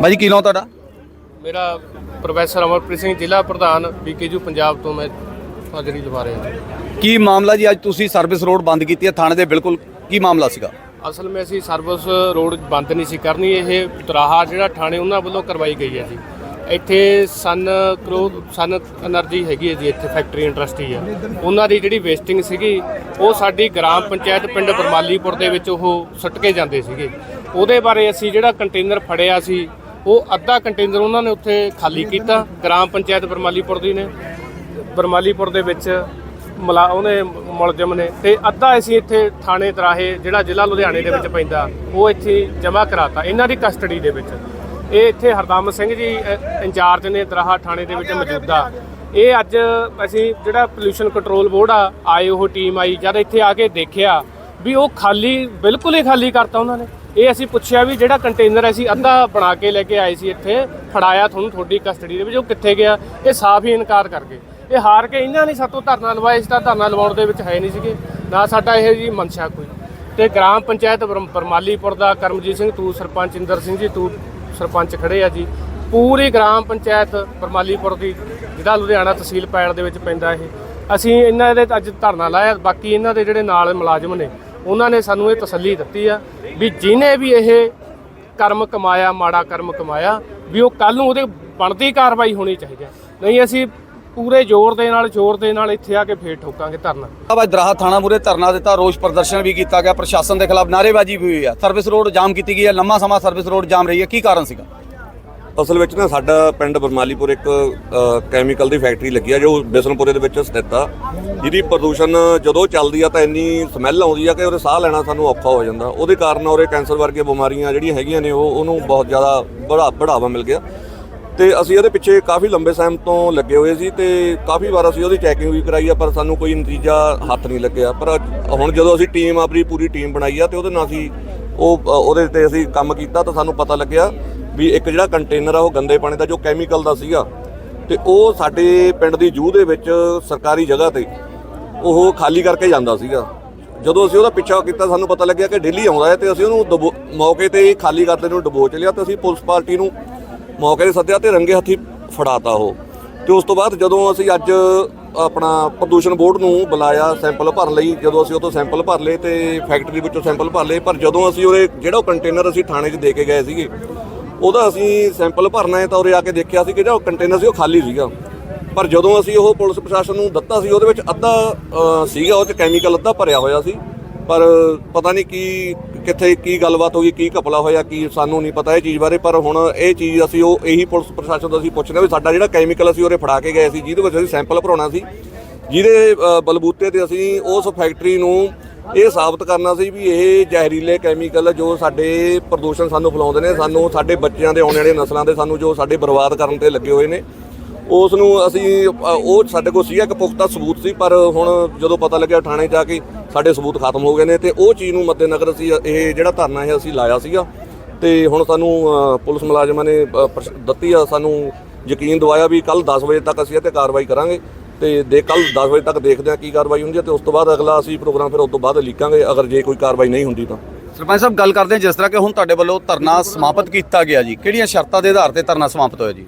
ਭਾਜੀ ਕੀ ਨਾਮ ਤੁਹਾਡਾ? ਮੇਰਾ ਪ੍ਰੋਫੈਸਰ ਅਮਰਪ੍ਰੀਤ ਸਿੰਘ ਜ਼ਿਲ੍ਹਾ ਪ੍ਰਧਾਨ ਬੀਕੇਯੂ ਪੰਜਾਬ ਤੋਂ ਮੈਂ ਹਾਜ਼ਰੀ ਲਵਾ ਰਿਹਾ ਕੀ ਮਾਮਲਾ ਜੀ ਅੱਜ ਤੁਸੀਂ ਸਰਵਿਸ ਰੋਡ ਬੰਦ ਕੀਤੀ ਹੈ ਥਾਣੇ ਦੇ ਬਿਲਕੁਲ ਕੀ ਮਾਮਲਾ ਸੀਗਾ? ਅਸਲ ਵਿੱਚ ਅਸੀਂ ਸਰਵਿਸ ਰੋਡ ਬੰਦ ਨਹੀਂ ਸੀ ਕਰਨੀ ਇਹ ਤਰਾਹਾ ਜਿਹੜਾ ਥਾਣੇ ਉਹਨਾਂ ਵੱਲੋਂ ਕਰਵਾਈ ਗਈ ਹੈ ਜੀ। ਇੱਥੇ ਸਨ ਕਰੋ ਸਨ એનર્ਜੀ ਹੈਗੀ ਹੈ ਜੀ ਇੱਥੇ ਫੈਕਟਰੀ ਇੰਡਸਟਰੀ ਆ ਉਹਨਾਂ ਦੀ ਜਿਹੜੀ ਵੇਸਟਿੰਗ ਸੀਗੀ ਉਹ ਸਾਡੀ ਗ੍ਰਾਮ ਪੰਚਾਇਤ ਪਿੰਡ ਬਰਮਾਲੀਪੁਰ ਦੇ ਵਿੱਚ ਉਹ ਸੁੱਟ ਕੇ ਜਾਂਦੇ ਸੀਗੇ। ਉਹਦੇ ਬਾਰੇ ਅਸੀਂ ਜਿਹੜਾ ਕੰਟੇਨਰ ਫੜਿਆ ਸੀ ਉਹ ਅੱਧਾ ਕੰਟੇਨਰ ਉਹਨਾਂ ਨੇ ਉੱਥੇ ਖਾਲੀ ਕੀਤਾ। ਗ੍ਰਾਮ ਪੰਚਾਇਤ ਬਰਮਾਲੀਪੁਰ ਦੀ ਨੇ। ਬਰਮਾਲੀਪੁਰ ਦੇ ਵਿੱਚ ਮਲਾ ਉਹਨੇ ਮੁਲਜ਼ਮ ਨੇ ਤੇ ਅੱਧਾ ਅਸੀਂ ਇੱਥੇ ਥਾਣੇ ਤਰਾਹੇ ਜਿਹੜਾ ਜ਼ਿਲ੍ਹਾ ਲੁਧਿਆਣੇ ਦੇ ਵਿੱਚ ਪੈਂਦਾ ਉਹ ਇੱਥੇ ਜਮ੍ਹਾਂ ਕਰਾਤਾ ਇਹਨਾਂ ਦੀ ਕਸਟਡੀ ਦੇ ਵਿੱਚ। ਇਹ ਇੱਥੇ ਹਰਦਮ ਸਿੰਘ ਜੀ ਇੰਚਾਰਜ ਨੇ ਤਰਾਹਾ ਥਾਣੇ ਦੇ ਵਿੱਚ ਮੌਜੂਦਾ। ਇਹ ਅੱਜ ਅਸੀਂ ਜਿਹੜਾ ਪੋਲੂਸ਼ਨ ਕੰਟਰੋਲ ਬੋਰਡ ਆ ਆਏ ਉਹ ਟੀਮ ਆਈ ਜਦ ਇੱਥੇ ਆ ਕੇ ਦੇਖਿਆ ਵੀ ਉਹ ਖਾਲੀ ਬਿਲਕੁਲ ਹੀ ਖਾਲੀ ਕਰਤਾ ਉਹਨਾਂ ਨੇ। ਇਹ ਅਸੀਂ ਪੁੱਛਿਆ ਵੀ ਜਿਹੜਾ ਕੰਟੇਨਰ ਅਸੀਂ ਅੱਧਾ ਬਣਾ ਕੇ ਲੈ ਕੇ ਆਏ ਸੀ ਇੱਥੇ, ਫੜਾਇਆ ਤੁਹਾਨੂੰ ਤੁਹਾਡੀ ਕਸਟਡੀ ਦੇ ਵਿੱਚ, ਉਹ ਕਿੱਥੇ ਗਿਆ? ਇਹ ਸਾਫ਼ ਹੀ ਇਨਕਾਰ ਕਰ ਗਏ। ਇਹ ਹਾਰ ਕੇ ਇਹਨਾਂ ਨੇ ਸਾਤੋਂ ਧਰਨਾ ਲਵਾਇਆ, ਇਸ ਤਾਂ ਧਰਨਾ ਲਵਾਉਣ ਦੇ ਵਿੱਚ ਹੈ ਨਹੀਂ ਸੀਗੇ। ਨਾ ਸਾਡਾ ਇਹ ਜੀ ਮਨਸ਼ਾ ਕੋਈ। ਤੇ ਗ੍ਰਾਮ ਪੰਚਾਇਤ ਬਰਮ- ਬਰਮਾਲੀਪੁਰ ਦਾ ਕਰਮਜੀਤ ਸਿੰਘ, ਤੂੰ ਸਰਪੰਚ ਇੰਦਰ ਸਿੰਘ ਜੀ, ਤੂੰ ਸਰਪੰਚ ਖੜੇ ਆ ਜੀ। ਪੂਰੀ ਗ੍ਰਾਮ ਪੰਚਾਇਤ ਬਰਮਾਲੀਪੁਰ ਦੀ ਜਿਹੜਾ ਲੁਧਿਆਣਾ ਤਹਿਸੀਲ ਪੈਣ ਦੇ ਵਿੱਚ ਪੈਂਦਾ ਇਹ। ਅਸੀਂ ਇਹਨਾਂ ਦੇ ਅੱਜ ਧਰਨਾ ਲਾਇਆ, ਬਾਕੀ ਇਹਨਾਂ ਦੇ ਜਿਹੜੇ ਨਾਲ ਮੁਲਾਜ਼ਮ ਨੇ ਉਹਨਾਂ ਨੇ ਸਾਨੂੰ ਇਹ ਤਸੱਲੀ ਦਿੱਤੀ ਆ ਵੀ ਜਿਹਨੇ ਵੀ ਇਹ ਕਰਮ ਕਮਾਇਆ, ਮਾੜਾ ਕਰਮ ਕਮਾਇਆ, ਵੀ ਉਹ ਕੱਲ ਨੂੰ ਉਹਦੇ ਬਣਦੀ ਕਾਰਵਾਈ ਹੋਣੀ ਚਾਹੀਦੀ ਹੈ ਨਹੀਂ, ਅਸੀਂ ਪੂਰੇ ਜ਼ੋਰ ਦੇ ਨਾਲ, ਜ਼ੋਰ ਦੇ ਨਾਲ ਇੱਥੇ ਆ ਕੇ ਫੇਰ ਠੋਕਾਂਗੇ ਧਰਨਾ। ਅਬ ਅੱਜ ਦਰਾਹਾ ਥਾਣਾ ਮੂਰੇ ਧਰਨਾ ਦਿੱਤਾ, ਰੋਸ ਪ੍ਰਦਰਸ਼ਨ ਵੀ ਕੀਤਾ ਗਿਆ, ਪ੍ਰਸ਼ਾਸਨ ਦੇ ਖਿਲਾਫ ਨਾਅਰੇਬਾਜ਼ੀ ਵੀ ਹੋਈ ਆ। ਸਰਵਿਸ ਰੋਡ ਜਾਮ ਕੀਤੀ ਗਈ ਹੈ ਲੰਮਾ ਸਮਾਂ ਸਰਵਿਸ ਰੋਡ ਜਾਮ ਰਹੀ ਹੈ ਕੀ ਕਾਰਨ ਸੀਗਾ? ਅਸਲ ਵਿੱਚ ਨਾ ਸਾਡਾ ਪਿੰਡ ਬਰਮਾਲੀਪੁਰ ਇੱਕ ਕੈਮੀਕਲ ਦੀ ਫੈਕਟਰੀ ਲੱਗੀ ਆ, ਜੋ ਬਿਸਨਪੁਰੇ ਦੇ ਵਿੱਚ ਸਥਿਤ ਆ। ਜਿਹਦੀ ਪ੍ਰਦੂਸ਼ਣ ਜਦੋਂ ਚੱਲਦੀ ਆ ਤਾਂ ਇੰਨੀ ਸਮੈਲ ਆਉਂਦੀ ਆ ਕਿ ਉਹਦੇ ਸਾਹ ਲੈਣਾ ਸਾਨੂੰ ਔਖਾ ਹੋ ਜਾਂਦਾ। ਉਹਦੇ ਕਾਰਨ ਉਹਦੇ ਕੈਂਸਰ ਵਰਗੀਆਂ ਬਿਮਾਰੀਆਂ ਜਿਹੜੀਆਂ ਹੈਗੀਆਂ ਨੇ, ਉਹ, ਉਹਨੂੰ ਬਹੁਤ ਜ਼ਿਆਦਾ ਬੜਾ, ਬੜਾਵਾ ਮਿਲ ਗਿਆ। ਤੇ ਅਸੀਂ ਉਹਦੇ ਪਿੱਛੇ ਕਾਫੀ ਲੰਬੇ ਸਮੇਂ ਤੋਂ ਲੱਗੇ ਹੋਏ ਸੀ ਤੇ ਕਾਫੀ ਵਾਰ ਅਸੀਂ ਉਹਦੀ ਚੈਕਿੰਗ ਵੀ ਕਰਾਈ ਆ, ਪਰ ਸਾਨੂੰ ਕੋਈ ਨਤੀਜਾ ਹੱਥ ਨਹੀਂ ਲੱਗਿਆ। ਪਰ ਹੁਣ ਜਦੋਂ ਅਸੀਂ ਟੀਮ ਆਪਣੀ ਪੂਰੀ ਟੀਮ ਬਣਾਈ ਆ ਤੇ ਉਹਦੇ ਨਾਲ ਅਸੀਂ ਉਹ ਉਹਦੇ ਤੇ ਅਸੀਂ ਕੰਮ ਕੀਤਾ ਤਾਂ ਸਾਨੂੰ ਪਤਾ ਲੱਗਿਆ ਵੀ ਇੱਕ ਜਿਹੜਾ ਕੰਟੇਨਰ ਆ ਉਹ ਗੰਦੇ ਪਾਣੀ ਦਾ ਜੋ ਕੈਮੀਕਲ ਦਾ ਸੀਗਾ, ਤੇ ਉਹ ਸਾਡੇ ਪਿੰਡ ਦੀ ਜੂਹ ਦੇ ਵਿੱਚ ਸਰਕਾਰੀ ਜਗ੍ਹਾ ਤੇ ਉਹ ਖਾਲੀ ਕਰਕੇ ਜਾਂਦਾ ਸੀਗਾ। ਜਦੋਂ ਅਸੀਂ ਉਹਦਾ ਪਿੱਛਾ ਕੀਤਾ, ਸਾਨੂੰ ਪਤਾ ਲੱਗਿਆ ਕਿ ਡੇਲੀ ਆਉਂਦਾ ਹੈ ਤੇ ਅਸੀਂ ਉਹਨੂੰ ਦਬੋ- ਮੌਕੇ ਤੇ ਹੀ ਖਾਲੀ ਕਰਦੇ ਨੂੰ ਡਬੋਚ ਲਿਆ ਤੇ ਅਸੀਂ ਪੁਲਿਸ ਪਾਰਟੀ ਨੂੰ ਮੌਕੇ ਤੇ ਸੱਦਿਆ ਤੇ ਰੰਗੇ ਹੱਥੀ ਫੜਾਤਾ ਉਹ। ਤੇ ਉਸ ਤੋਂ ਬਾਅਦ ਜਦੋਂ ਅਸੀਂ ਅੱਜ ਆਪਣਾ ਪ੍ਰਦੂਸ਼ਣ ਬੋਰਡ ਨੂੰ ਬੁਲਾਇਆ, ਸੈਂਪਲ ਭਰਨ ਲਈ, ਜਦੋਂ ਅਸੀਂ ਉਹ ਤੋਂ ਸੈਂਪਲ ਭਰ ਲਏ ਤੇ ਫੈਕਟਰੀ ਵਿੱਚੋਂ ਸੈਂਪਲ ਭਰ ਲਏ, ਪਰ ਜਦੋਂ ਅਸੀਂ ਉਹਦੇ ਜਿਹੜਾ ਉਹ ਕੰਟੇਨਰ ਅਸੀਂ ਥਾਣੇ 'ਚ ਦੇ ਕੇ ਗਏ ਸੀਗੇ ਉਹਦਾ ਅਸੀਂ ਸੈਂਪਲ ਭਰਨਾ ਹੈ ਤਾਂ ਉਰੇ ਆ ਕੇ ਦੇਖਿਆ ਸੀ ਕਿ ਜਿਹੜਾ ਕੰਟੇਨਰ ਸੀ ਉਹ ਖਾਲੀ ਸੀਗਾ। ਪਰ ਜਦੋਂ ਅਸੀਂ ਉਹ ਪੁਲਿਸ ਪ੍ਰਸ਼ਾਸਨ ਨੂੰ ਦਿੱਤਾ ਸੀ, ਉਹਦੇ ਵਿੱਚ ਅੱਧਾ ਸੀਗਾ, ਉਹ 'ਚ ਕੈਮੀਕਲ ਅੱਧਾ ਭਰਿਆ ਹੋਇਆ ਸੀ। ਪਰ ਪਤਾ ਨਹੀਂ ਕੀ, ਕਿੱਥੇ ਕੀ ਗੱਲਬਾਤ ਹੋ ਗਈ, ਕੀ ਘਪਲਾ ਹੋਇਆ, ਕੀ ਸਾਨੂੰ ਨਹੀਂ ਪਤਾ ਇਹ ਚੀਜ਼ ਬਾਰੇ। ਪਰ ਹੁਣ ਇਹ ਚੀਜ਼ ਅਸੀਂ ਉਹ, ਇਹੀ ਪੁਲਿਸ ਪ੍ਰਸ਼ਾਸਨ ਤੋਂ ਅਸੀਂ ਪੁੱਛਦੇ ਹਾਂ ਵੀ ਸਾਡਾ ਜਿਹੜਾ ਕੈਮੀਕਲ ਅਸੀਂ ਉਹਰੇ ਫੜਾ ਕੇ ਗਏ ਸੀ, ਜਿਹਦੇ ਵਿੱਚ ਅਸੀਂ ਸੈਂਪਲ ਭਰਾਉਣਾ ਸੀ। ਜਿਹਦੇ ਬਲਬੂਤੇ ਤੇ ਅਸੀਂ ਉਸ ਫੈਕਟਰੀ ਨੂੰ ਇਹ ਸਾਬਤ ਕਰਨਾ ਸੀ ਵੀ ਇਹ ਜ਼ਹਿਰੀਲੇ ਕੈਮੀਕਲ ਜੋ ਸਾਡੇ ਪ੍ਰਦੂਸ਼ਣ ਸਾਨੂੰ ਫੈਲਾਉਂਦੇ ਨੇ, ਸਾਨੂੰ ਸਾਡੇ ਬੱਚਿਆਂ ਦੇ ਆਉਣ ਵਾਲੇ ਨਸਲਾਂ ਦੇ ਸਾਨੂੰ ਜੋ ਸਾਡੇ ਬਰਬਾਦ ਕਰਨ ਤੇ ਲੱਗੇ ਹੋਏ ਨੇ। ਉਸ ਨੂੰ ਅਸੀਂ ਉਹ ਸਾਡੇ ਕੋਲ ਸੀਗਾ ਇੱਕ ਪੁਖਤਾ ਸਬੂਤ ਸੀ, ਪਰ ਹੁਣ ਜਦੋਂ ਪਤਾ ਲੱਗਿਆ ਥਾਣੇ ਜਾ ਕੇ ਸਾਡੇ ਸਬੂਤ ਖਤਮ ਹੋ ਗਏ ਨੇ ਤੇ ਉਹ ਚੀਜ਼ ਨੂੰ ਮੱਦੇਨਜ਼ਰ ਅਸੀਂ, ਇਹ ਜਿਹੜਾ ਧਰਨਾ ਹੈ ਅਸੀਂ ਲਾਇਆ ਸੀਗਾ ਤੇ ਹੁਣ ਸਾਨੂੰ ਪੁਲਿਸ ਮੁਲਾਜ਼ਮਾਂ ਨੇ ਦਿੱਤੀ ਆ, ਸਾਨੂੰ ਯਕੀਨ ਦਵਾਇਆ ਵੀ ਕੱਲ 10 ਵਜੇ ਤੱਕ ਅਸੀਂ ਇਹ ਤੇ ਕਾਰਵਾਈ ਕਰਾਂਗੇ। ਤੇ ਦੇ ਕੱਲ 10 ਵਜੇ ਤੱਕ ਦੇਖਦੇ ਹਾਂ ਕੀ ਕਾਰਵਾਈ ਹੁੰਦੀ ਹੈ ਤੇ ਉਸ ਤੋਂ ਬਾਅਦ ਅਗਲਾ ਅਸੀਂ ਪ੍ਰੋਗਰਾਮ ਫਿਰ ਉਸ ਤੋਂ ਬਾਅਦ ਲੀਕਾਂਗੇ ਅਗਰ ਜੇ ਕੋਈ ਕਾਰਵਾਈ ਨਹੀਂ ਹੁੰਦੀ ਤਾਂ। ਸਰਪੰਚ ਸਾਹਿਬ ਗੱਲ ਕਰਦੇ ਹਾਂ ਜਿਸ ਤਰ੍ਹਾਂ ਕਿ ਹੁਣ ਤੁਹਾਡੇ ਵੱਲੋਂ ਧਰਨਾ ਸਮਾਪਤ ਕੀਤਾ ਗਿਆ ਜੀ। ਕਿਹੜੀਆਂ ਸ਼ਰਤਾਂ ਦੇ ਆਧਾਰ ਤੇ ਧਰਨਾ ਸਮਾਪਤ ਹੋਇਆ ਜੀ?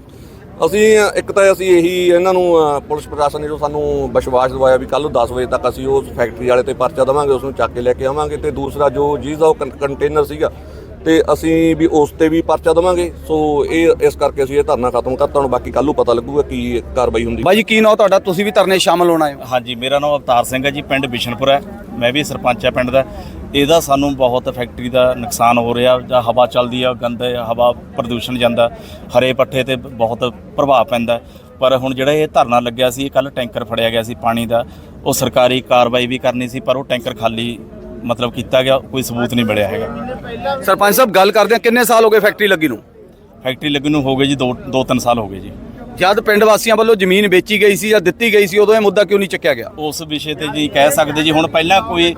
ਅਸੀਂ ਇੱਕ ਤਾਂ ਅਸੀਂ ਇਹੀ ਇਹਨਾਂ ਨੂੰ ਪੁਲਿਸ ਪ੍ਰਸ਼ਾਸਨ ਨੇ ਜੋ ਸਾਨੂੰ ਵਿਸ਼ਵਾਸ ਦਿਵਾਇਆ ਵੀ ਕੱਲ ਨੂੰ 10 ਵਜੇ ਤੱਕ ਅਸੀਂ ਉਸ ਫੈਕਟਰੀ ਵਾਲੇ ਤੇ ਪਰਚਾ ਦੇਵਾਂਗੇ ਉਸ ਨੂੰ ਚੱਕ ਕੇ ਲੈ ਕੇ ਆਵਾਂਗੇ ਤੇ ਦੂਸਰਾ ਜੋ ਉਹ ਕੰ- ਕੰਟੇਨਰ ਸੀਗਾ ਤੇ ਅਸੀਂ ਵੀ ਉਸ ਤੇ ਵੀ ਪਰਚਾ ਦੇਵਾਂਗੇ। ਸੋ ਇਹ ਇਸ ਕਰਕੇ ਅਸੀਂ ਇਹ ਧਰਨਾ ਖਤਮ ਕਰਤਾ। ਹੁਣ ਬਾਕੀ ਕੱਲ ਨੂੰ ਪਤਾ ਲੱਗੂਗਾ ਕੀ ਕਾਰਵਾਈ ਹੁੰਦੀ। ਬਾਈ ਜੀ ਕੀ ਨਾਮ ਤੁਹਾਡਾ? ਤੁਸੀਂ ਵੀ ਧਰਨੇ ਸ਼ਾਮਲ ਹੋਣਾ ਹੈ। ਹਾਂਜੀ ਮੇਰਾ ਨਾਮ ਅਵਤਾਰ ਸਿੰਘ ਹੈ ਜੀ ਪਿੰਡ ਬਿਸ਼ਨਪੁਰ ਹੈ। ਮੈਂ ਵੀ ਸਰਪੰਚ ਹਾਂ ਪਿੰਡ ਦਾ। ਇਹਦਾ ਸਾਨੂੰ ਬਹੁਤ ਫੈਕਟਰੀ ਦਾ ਨੁਕਸਾਨ ਹੋ ਰਿਹਾ। ਜਾਂ ਹਵਾ ਚੱਲਦੀ ਆ ਗੰਦੇ ਹਵਾ ਪ੍ਰਦੂਸ਼ਣ ਜਾਂਦਾ। ਹਰੇ ਪੱਠੇ ਤੇ ਬਹੁਤ ਪ੍ਰਭਾਵ ਪੈਂਦਾ। ਪਰ ਹੁਣ ਜਿਹੜਾ ਇਹ ਧਰਨਾ ਲੱਗਿਆ ਸੀ ਕੱਲ ਟੈਂਕਰ ਫੜਿਆ ਗਿਆ ਸੀ ਪਾਣੀ ਦਾ। ਉਹ ਸਰਕਾਰੀ ਕਾਰਵਾਈ ਵੀ ਕਰਨੀ ਸੀ ਪਰ ਉਹ ਟੈਂਕਰ ਖਾਲੀ ਮਤਲਬ ਕੀਤਾ ਗਿਆ ਕੋਈ ਸਬੂਤ ਨਹੀਂ ਮਿਲਿਆ ਹੈਗਾ। ਸਰਪੰਚ ਸਾਹਿਬ ਗੱਲ ਕਰਦੇ ਹਾਂ ਕਿੰਨੇ ਸਾਲ ਹੋ ਗਏ ਫੈਕਟਰੀ ਲੱਗੀ ਨੂੰ? ਫੈਕਟਰੀ ਲੱਗਣ ਨੂੰ ਹੋ ਗਏ ਜੀ 2 2-3 ਸਾਲ ਹੋ ਗਏ ਜੀ। ਜਦ ਪਿੰਡ ਵਾਸੀਆਂ ਵੱਲੋਂ ਜ਼ਮੀਨ ਵੇਚੀ ਗਈ ਸੀ ਜਾਂ ਦਿੱਤੀ ਗਈ ਸੀ ਉਦੋਂ ਇਹ ਮੁੱਦਾ ਕਿਉਂ ਨਹੀਂ ਚੱਕਿਆ ਗਿਆ? ਉਸ ਵਿਸ਼ੇ ਤੇ ਜੀ ਕਹਿ ਸਕਦੇ ਜੀ ਹੁਣ ਪਹਿਲਾਂ ਕੋਈ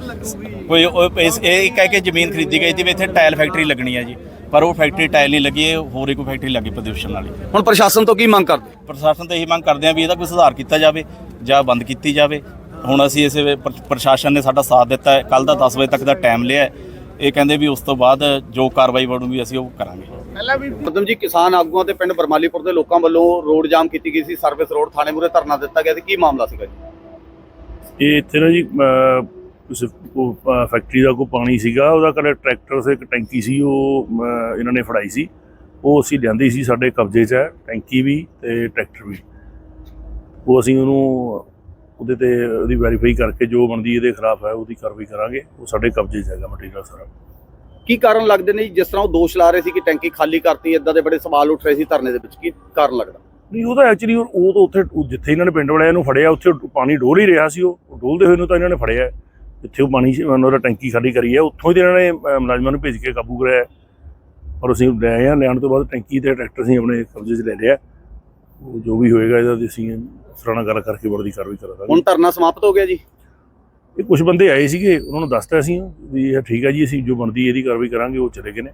ਕੋਈ ਇਹ ਕਹਿ ਕੇ ਜ਼ਮੀਨ ਖਰੀਦੀ ਗਈ ਸੀ ਵੀ ਇੱਥੇ ਟਾਇਲ ਫੈਕਟਰੀ ਲੱਗਣੀ ਹੈ ਜੀ। ਪਰ ਉਹ ਫੈਕਟਰੀ ਟਾਇਲ ਨਹੀਂ ਲੱਗੀ ਹੋਰ ਕੋਈ ਫੈਕਟਰੀ ਲੱਗੀ ਪ੍ਰਦੂਸ਼ਣ ਵਾਲੀ। ਹੁਣ ਪ੍ਰਸ਼ਾਸਨ ਤੋਂ ਕੀ ਮੰਗ ਕਰਦੇ? ਪ੍ਰਸ਼ਾਸਨ ਤੋਂ ਇਹੀ ਮੰਗ ਕਰਦੇ ਹਾਂ ਵੀ ਇਹਦਾ ਕੋਈ ਸੁਧਾਰ ਕੀਤਾ ਜਾਵੇ ਜਾਂ ਬੰਦ ਕੀਤੀ ਜਾਵੇ। ਹੁਣ ਅਸੀਂ ਇਸੇ ਪ੍ਰ- ਪ੍ਰਸ਼ਾਸਨ ਨੇ ਸਾਡਾ ਸਾਥ ਦਿੱਤਾ ਹੈ। ਕੱਲ ਦਾ 10 ਵਜੇ ਤੱਕ ਦਾ ਟਾਈਮ ਲਿਆ ਹੈ। ਇਹ ਕਹਿੰਦੇ ਵੀ ਉਸ ਤੋਂ ਬਾਅਦ ਜੋ ਕਾਰਵਾਈ ਬਣੂਗੀ ਅਸੀਂ ਉਹ ਕਰਾਂਗੇ। ਪਹਿਲਾਂ ਵੀ ਮਤਲਬ ਜੀ ਕਿਸਾਨ ਆਗੂਆਂ ਤੇ ਪਿੰਡ ਬਰਮਾਲੀਪੁਰ ਦੇ ਲੋਕਾਂ ਵੱਲੋਂ ਰੋਡ ਜਾਮ ਕੀਤੀ ਗਈ ਸੀ। ਸਰਵਿਸ ਰੋਡ ਥਾਣੇ ਮੂਰੇ ਧਰਨਾ ਦਿੱਤਾ ਗਿਆ ਸੀ। ਕੀ ਮਾਮਲਾ ਸੀਗਾ ਜੀ? ਇਹ ਇੱਥੇ ਨਾ ਜੀ ਉਸ ਫੈਕਟਰੀ ਦਾ ਕੋਈ ਪਾਣੀ ਸੀਗਾ। ਉਹਦਾ ਕੱਲ ਟਰੈਕਟਰ ਤੇ ਇੱਕ ਟੈਂਕੀ ਸੀ ਉਹ ਇਹਨਾਂ ਨੇ ਫੜਾਈ ਸੀ। ਉਹ ਅਸੀਂ ਲਿਆਂਦੀ ਸੀ ਸਾਡੇ ਕਬਜ਼ੇ 'ਚ ਹੈ। ਟੈਂਕੀ ਵੀ ਤੇ ਟਰੈਕਟਰ ਵੀ। ਉਹ ਅਸੀਂ ਉਹਨੂੰ ਉਹਦੇ ਤੇ ਉਹਦੀ ਵੈਰੀਫਾਈ ਕਰਕੇ ਜੋ ਬਣਦੀ ਇਹਦੇ ਖਿਲਾਫ ਹੈ ਉਹਦੀ ਕਾਰਵਾਈ ਕਰਾਂਗੇ। ਉਹ ਸਾਡੇ ਕਬਜ਼ੇ 'ਚ ਹੈਗਾ ਮਟੀਰੀਅਲ ਸਾਰਾ। ਕੀ ਕਾਰਨ ਲੱਗਦੇ ਨੇ ਜਿਸ ਤਰ੍ਹਾਂ ਉਹ ਦੋਸ਼ ਲਾ ਰਹੇ ਸੀ ਕਿ ਟੈਂਕੀ ਖਾਲੀ ਕਰਤੀ ਇਦਾਂ ਦੇ ਬੜੇ ਸਵਾਲ ਉੱਠ ਰਹੇ ਸੀ ਧਰਨੇ ਦੇ ਵਿੱਚ। ਕੀ ਕਾਰਨ ਲੱਗਦਾ? ਨਹੀਂ ਉਹਦਾ ਐਕਚੁਅਲੀ ਉਹ ਤਾਂ ਉੱਥੇ ਉਹ ਜਿੱਥੇ ਇਹਨਾਂ ਨੇ ਪਿੰਡ ਵਾਲਿਆਂ ਨੂੰ ਫੜਿਆ ਉੱਥੇ ਪਾਣੀ ਡੋਲ ਹੀ ਰਿਹਾ ਸੀ ਉਹ। ਉਹ ਡੋਲਦੇ ਹੋਏ ਨੂੰ ਤਾਂ ਇਹਨਾਂ ਨੇ ਫੜਿਆ। ਜਿੱਥੇ ਉਹ ਪਾਣੀ ਉਹਨਾਂ ਦਾ ਟੈਂਕੀ ਖਾਲੀ ਕਰੀ ਹੈ ਉੱਥੋਂ ਹੀ ਤੇ ਇਹਨਾਂ ਨੇ ਮੁਲਾਜ਼ਮਾਂ ਨੂੰ ਭੇਜ ਕੇ ਕਾਬੂ ਕਰਾਇਆ। ਔਰ ਅਸੀਂ ਲੈ ਆਏ ਲੈਣ ਤੋਂ ਬਾਅਦ ਟੈਂਕੀ ਤੇ ਟਰੈਕਟਰ ਅਸੀਂ ਆਪਣੇ ਕਬਜ਼ੇ 'ਚ ਲੈ ਲਿਆ। ਉਹ ਜੋ ਵੀ ਹੋਏਗਾ ਇਹਦਾ ਅਸੀਂ ਸਰਾਣਾ ਗੱਲ ਕਰਕੇ ਬੜਦੀ ਕਾਰਵਾਈ ਕਰਾਂਗੇ। ਹੁਣ ਧਰਨਾ ਸਮਾਪਤ ਹੋ ਗਿਆ ਜੀ? ਇਹ ਕੁਝ ਬੰਦੇ ਆਏ ਸੀਗੇ ਉਹਨਾਂ ਨੂੰ ਦੱਸਤਾ ਸੀ ਵੀ ਇਹ ਠੀਕ ਹੈ ਜੀ ਅਸੀਂ ਜੋ ਬਣਦੀ ਇਹਦੀ ਕਾਰਵਾਈ ਕਰਾਂਗੇ ਉਹ ਚਲੇ ਗਏ ਨੇ।